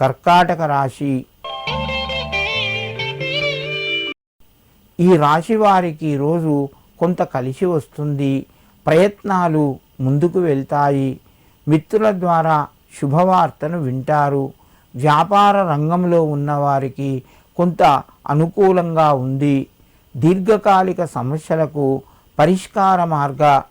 కర్కాటక రాశి. ఈ రాశి వారికి రోజు కొంత కలిసి వస్తుంది. ప్రయత్నాలు ముందుకు వెళ్తాయి. మిత్రుల ద్వారా శుభవార్తను వింటారు. వ్యాపార రంగంలో ఉన్నవారికి కొంత అనుకూలంగా ఉంది. దీర్ఘకాలిక సమస్యలకు పరిష్కార మార్గ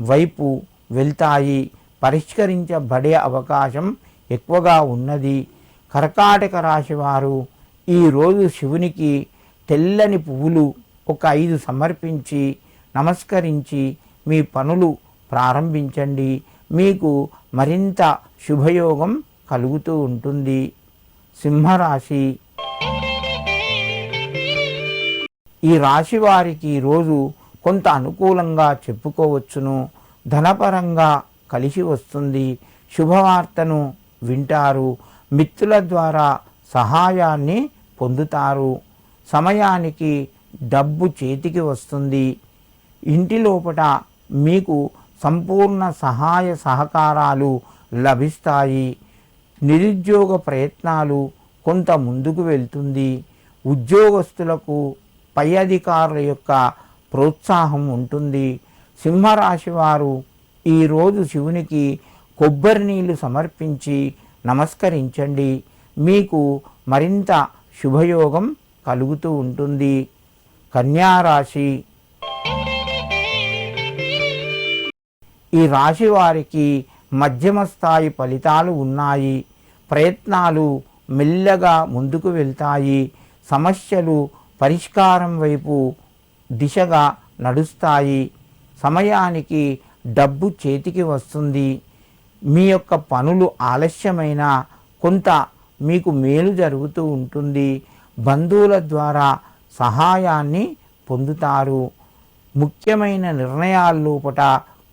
వైపు వెళ్తాయి. పరిష్కరించబడే అవకాశం ఎక్కువగా ఉన్నది. కర్కాటక రాశివారు ఈరోజు శివునికి తెల్లని పువ్వులు ఒక ఐదు సమర్పించి నమస్కరించి మీ పనులు ప్రారంభించండి. మీకు మరింత శుభయోగం కలుగుతూ ఉంటుంది. సింహరాశి. ఈ రాశి వారికి రోజు కొంత అనుకూలంగా చెప్పుకోవచ్చును. ధనపరంగా కలిసి వస్తుంది. శుభవార్తను వింటారు. మిత్రుల ద్వారా సహాయాన్ని పొందుతారు. సమయానికి డబ్బు చేతికి వస్తుంది. ఇంటి లోపల మీకు సంపూర్ణ సహాయ సహకారాలు లభిస్తాయి. నిరుద్యోగ ప్రయత్నాలు కొంత ముందుకు వెళ్తుంది. ఉద్యోగస్తులకు పై అధికారుల యొక్క ప్రోత్సాహం ఉంటుంది. సింహరాశి వారు ఈరోజు శివునికి కొబ్బరి నీళ్ళు సమర్పించి నమస్కరించండి. మీకు మరింత శుభయోగం కలుగుతూ ఉంటుంది. కన్యారాశి ఈ రాశి వారికి మధ్యమ స్థాయి ఫలితాలు ఉన్నాయి. ప్రయత్నాలు మెల్లగా ముందుకు వెళ్తాయి. సమస్యలు పరిష్కారం వైపు దిశగా నడుస్తాయి. సమయానికి డబ్బు చేతికి వస్తుంది. మీ యొక్క పనులు ఆలస్యమైన కొంత మీకు మేలు జరుగుతూ ఉంటుంది. బంధువుల ద్వారా సహాయాన్ని పొందుతారు. ముఖ్యమైన నిర్ణయాల లోపట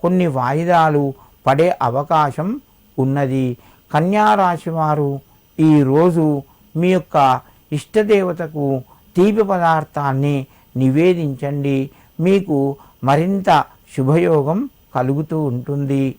కొన్ని వాయిదాలు పడే అవకాశం ఉన్నది. కన్యారాశి వారు ఈరోజు మీ యొక్క ఇష్టదేవతకు తీపి పదార్థాన్ని నివేదించండి. మీకు మరింత శుభయోగం కలుగుతూ ఉంటుంది.